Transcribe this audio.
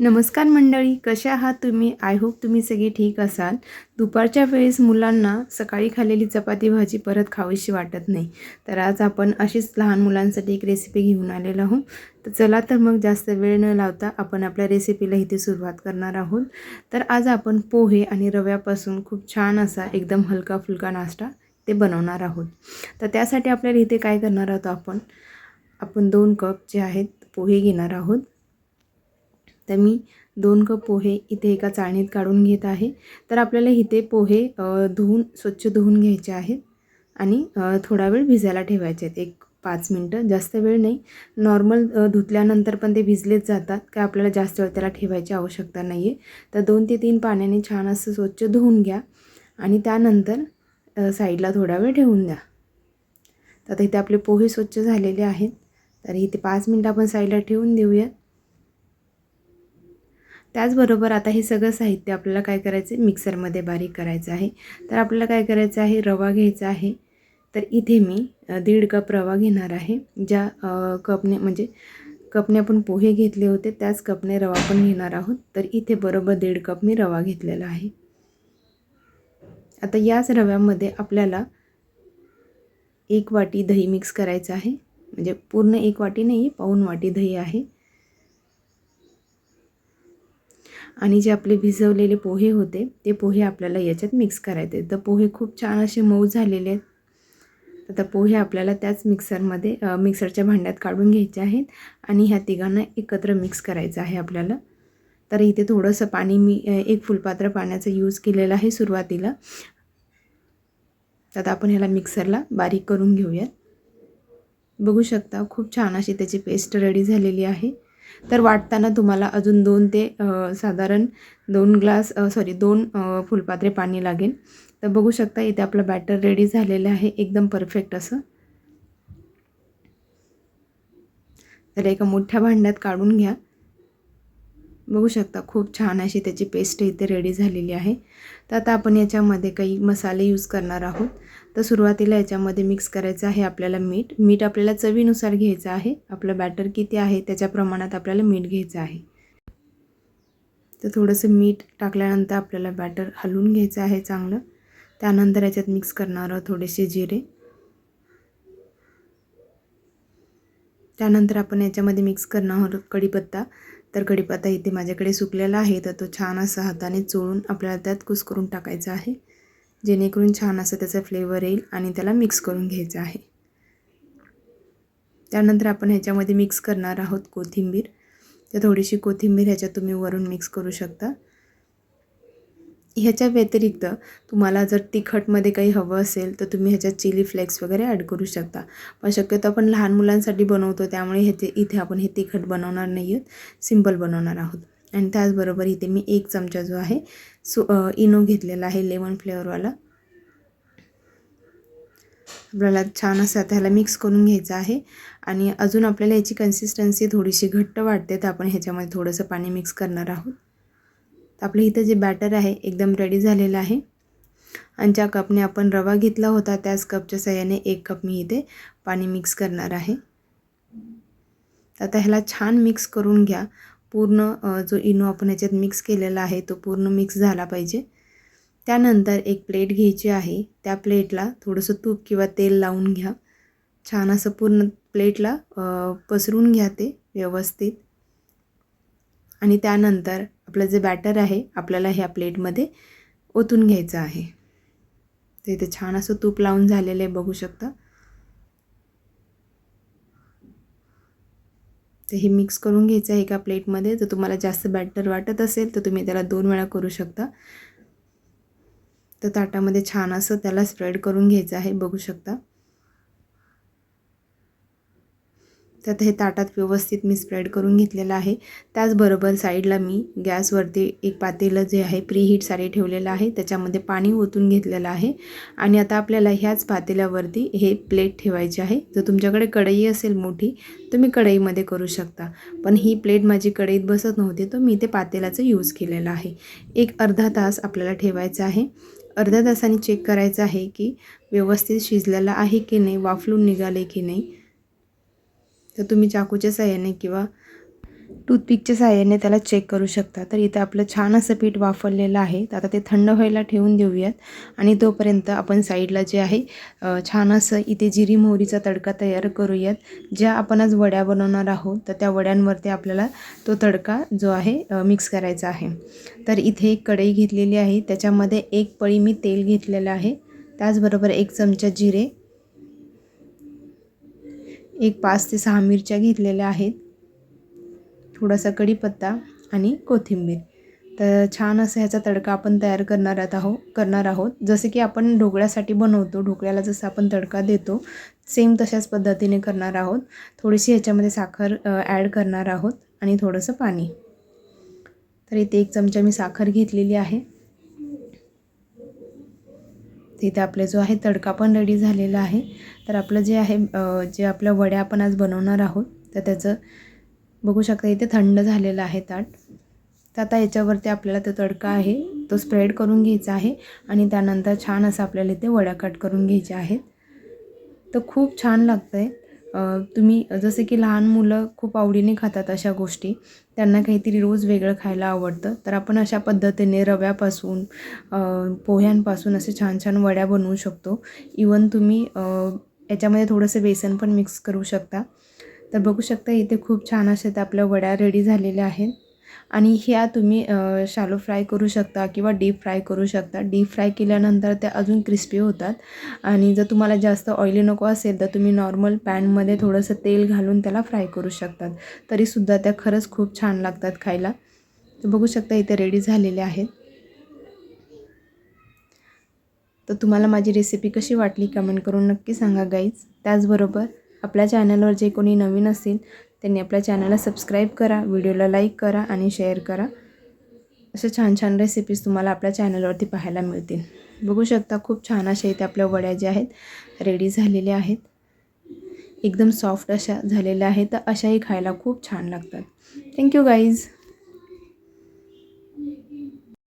नमस्कार मंडळी कशा आहात तुम्ही? आय होप तुम्ही सगळे ठीक असाल. दुपारच्या वेळेस मुलांना सकाळी खाल्लेली चपाती भाजी परत खावीशी वाटत नाही. तर आज आपण अशीच लहान मुलांसाठी एक रेसिपी घेऊन आलेलो आहोत. तर चला तर मग जास्त वेळ न लावता आपण आपल्या रेसिपीला इथे सुरुवात करणार आहोत. तर आज आपण पोहे आणि रव्यापासून खूप छान असा एकदम हलका फुलका नाश्ता ते बनवणार आहोत. तर त्यासाठी आपल्याला इथे काय करणार आहोत आपण? आपण दोन कप जे आहेत पोहे घेणार आहोत. तर मी दोन कप पोहे इथे एका चाळणीत काढून घेत आहे. तर आपल्याला इथे पोहे धुवून स्वच्छ धुवून घ्यायचे आहेत. आणि थोडा वेळ भिजायला ठेवायचे आहेत. एक पाच मिनटं. जास्त वेळ नाही. नॉर्मल धुतल्यानंतर पण ते भिजलेच जातात. काय आपल्याला जास्त वेळ त्याला ठेवायची आवश्यकता नाही आहे तर दोन ते तीन पाण्याने छान असं स्वच्छ धुवून घ्या. आणि त्यानंतर साईडला थोडा वेळ ठेवून द्या. तर इथे आपले पोहे स्वच्छ झालेले आहेत. तर इथे पाच मिनटं आपण साईडला ठेवून देऊयात. त्याचबरोबर आता हे सगळं साहित्य आपल्याला काय करायचं आहे मिक्सरमध्ये बारीक करायचं आहे. तर आपल्याला काय करायचं आहे? रवा घ्यायचा आहे. तर इथे मी दीड कप रवा घेणार आहे. ज्या कपने म्हणजे कपने आपण पोहे घेतले होते त्याच कपने रवा पण घेणार आहोत. तर इथे बरोबर दीड कप मी रवा घेतलेला आहे. आता याच रव्यामध्ये आपल्याला एक वाटी दही मिक्स करायचं आहे. म्हणजे पूर्ण एक वाटी नाही पाऊन वाटी दही आहे. आणि जे आपले भिजवलेले पोहे होते ते पोहे आपल्याला याच्यात मिक्स करायचे. तर पोहे खूप छान असे मऊ झालेले आहेत. आता पोहे आपल्याला त्याच मिक्सरमध्ये मिक्सरच्या भांड्यात काढून घ्यायचे आहेत आणि ह्या तिघांना एकत्र मिक्स करायचं आहे आपल्याला. तर इथे थोडंसं पाणी मी एक फुलपात्र पाण्याचा यूज केलेलं आहे सुरुवातीला. आता आपण ह्याला मिक्सरला बारीक करून घेऊयात. बघू शकता खूप छान अशी त्याची पेस्ट रेडी झालेली आहे. तर वाटताना तुम्हाला अजून दोन ते साधारण दोन ग्लास सॉरी दोन फुलपात्रे पाणी लागेल. तर बघू शकता इथे आपलं बॅटर रेडी झालेलं आहे एकदम परफेक्ट असं. तर एका मोठ्या भांड्यात काढून घ्या. बघू शकता खूप छान अशी त्याची पेस्ट इथे रेडी झालेली आहे. तर आता आपण याच्यामध्ये काही मसाले यूज करणार आहोत. तर सुरुवातीला याच्यामध्ये मिक्स करायचं आहे आपल्याला मीठ. मीठ आपल्याला चवीनुसार घ्यायचं आहे. आपलं बॅटर किती आहे त्याच्या प्रमाणात आपल्याला मीठ घ्यायचं आहे. तर थोडंसं मीठ टाकल्यानंतर आपल्याला बॅटर हलवून घ्यायचं आहे चांगलं. त्यानंतर याच्यात मिक्स करणार आहोत थोडेसे जिरे. त्यानंतर आपण याच्यामध्ये मिक्स करणार आहोत कढीपत्ता. तर कढीपत्ता इथे माझ्याकडे सुकलेला आहे तर तो छान असा हाताने चोळून आपल्याला त्यात कुसकरून टाकायचा आहे. जेणेकरून छान असं त्याचा फ्लेवर येईल आणि त्याला मिक्स करून घ्यायचं आहे. त्यानंतर आपण ह्याच्यामध्ये मिक्स करणार आहोत कोथिंबीर. तर थोडीशी कोथिंबीर ह्याच्यात तुम्ही वरून मिक्स करू शकता. ह्याच्या व्यतिरिक्त तुम्हाला जर तिखटमध्ये काही हवं असेल तर तुम्ही ह्याच्यात चिली फ्लेक्स वगैरे ॲड करू शकता. पण शक्यतो आपण लहान मुलांसाठी बनवतो त्यामुळे ह्याचे इथे आपण हे तिखट बनवणार नाही आहोत. सिंपल बनवणार आहोत. आणि त्याचबरोबर इथे मी एक चमचा जो आहे सो इनो घेतलेला आहे लेमन फ्लेवरवाला. आपल्याला छान असं त्याला मिक्स करून घ्यायचं आहे. आणि अजून आपल्याला याची कन्सिस्टन्सी थोडीशी घट्ट वाटते तर आपण ह्याच्यामध्ये थोडंसं पाणी मिक्स करणार आहोत. तर आपलं इथं जे बॅटर आहे एकदम रेडी झालेलं आहे. आणि ज्या कपने आपण रवा घेतला होता त्याच कपच्या सहाय्याने एक कप मी इथे पाणी मिक्स करणार आहे. आता ह्याला छान मिक्स करून घ्या. पूर्ण जो इनो आपण ह्याच्यात मिक्स केलेला आहे तो पूर्ण मिक्स झाला पाहिजे. त्यानंतर एक प्लेट घ्यायची आहे. त्या प्लेटला थोडंसं तूप किंवा तेल लावून घ्या. छान असं पूर्ण प्लेटला पसरून घ्या ते व्यवस्थित. आणि त्यानंतर आपलं जे बॅटर आहे आपल्याला ह्या प्लेटमध्ये ओतून घ्यायचं आहे. तर इथे छान असं तूप लावून झालेलं आहे बघू शकता. तर हे मिक्स करून घ्यायचं आहे एका प्लेटमध्ये जर तुम्हाला जास्त बॅटर वाटत असेल तर तुम्ही त्याला दोन वेळा करू शकता. तर ताटामध्ये छान असं त्याला स्प्रेड करून घ्यायचं आहे बघू शकता. तर हे ताटात व्यवस्थित मी स्प्रेड करून घेतलेलं आहे. त्याचबरोबर साईडला मी गॅसवरती एक पातेलं जे आहे प्री हीटसाठी ठेवलेलं आहे. त्याच्यामध्ये पाणी ओतून घेतलेलं आहे. आणि आता आपल्याला ह्याच पातेल्यावरती हे प्लेट ठेवायचे आहे. जर तुमच्याकडे कढई असेल मोठी तुम्ही कढईमध्ये करू शकता. पण ही प्लेट माझी कढईत बसत नव्हती तर मी ते पातेल्याचं यूज केलेलं आहे. एक अर्धा तास आपल्याला ठेवायचा आहे. अर्ध्या तासाने चेक करायचं आहे की व्यवस्थित शिजलेलं आहे की नाही वाफलून निघाले की नाही. तर तुम्ही चाकूच्या साह्याने किंवा टूथपिकच्या साह्याने त्याला चेक करू शकता. तर इथं आपलं छान असं पीठ वाफरलेलं आहे. तर आता ते थंड व्हायला ठेवून देऊयात. आणि तोपर्यंत आपण साईडला जे आहे छान असं इथे जिरी मोहरीचा तडका तयार करूयात. ज्या आपण आज वड्या बनवणार आहोत तर त्या वड्यांवरती आपल्याला तो तडका जो आहे मिक्स करायचा आहे. तर इथे एक कढई घेतलेली आहे. त्याच्यामध्ये एक पळी मी तेल घेतलेलं आहे. त्याचबरोबर एक चमचा जिरे एक पाच ते सहा मिरच्या घेतलेल्या आहेत. थोडासा कढीपत्ता आणि कोथिंबीर. तर छान असं ह्याचा तडका आपण तयार करणार आहोत करणार आहोत. जसे की आपण ढोकळ्यासाठी बनवतो ढोकळ्याला जसं आपण तडका देतो सेम तशाच पद्धतीने करणार आहोत. थोडीशी ह्याच्यामध्ये साखर ॲड करणार आहोत आणि थोडंसं पाणी. तर इथे एक चमचा मी साखर घेतलेली आहे. तिथे आपला जो आहे तडका पण रेडी झालेला आहे. तर आपलं जे आहे जे आपल्या वड्या आपण आज बनवणार आहोत तर त्याचं बघू शकता इथे थंड झालेलं आहे ताट. तर आता याच्यावरती आपल्याला तो तडका आहे तो स्प्रेड करून घ्यायचा आहे आणि त्यानंतर छान असं आपल्याला इथे वड्या कट करून घ्यायच्या आहेत. तर खूप छान लागतं आहे तुम्ही जसे की लहान मुलं खूप आवडीने खातात अशा गोष्टी त्यांना काहीतरी रोज वेगळं खायला आवडतं. तर आपण अशा पद्धतीने रव्यापासून पोह्यांपासून असे छान छान वड्या बनवू शकतो. इवन तुम्ही याच्यामध्ये थोडंसं बेसन पण मिक्स करू शकता. तर बघू शकता इथे खूप छान असे त्या आपल्या वड्या रेडी झालेल्या आहेत. आणि ह्या तुम्ही शालो फ्राय करू शकता किंवा डीप फ्राय करू शकता. डीप फ्राय केल्यानंतर त्या अजून क्रिस्पी होतात. आणि जर तुम्हाला जास्त ऑइली नको असेल तर तुम्ही नॉर्मल पॅनमध्ये थोडंसं तेल घालून त्याला फ्राय करू शकतात. तरीसुद्धा त्या खरंच खूप छान लागतात खायला. तर बघू शकता इथे रेडी झालेल्या आहेत. तर तुम्हाला माझी रेसिपी कशी वाटली कमेंट करून नक्की सांगा गाईज त्याचबरोबर आपल्या चॅनलवर जे कोणी नवीन असतील त्यांनी आपल्या चॅनलला सबस्क्राईब करा व्हिडिओला लाईक करा आणि शेअर करा. अशा छान छान रेसिपीज तुम्हाला आपल्या चॅनलवरती पाहायला मिळतील. बघू शकता खूप छान अशा इथे आपल्या वड्या ज्या आहेत रेडी झालेल्या आहेत. एकदम सॉफ्ट अशा झालेल्या आहेत तर अशाही खायला खूप छान लागतात. Thank you guys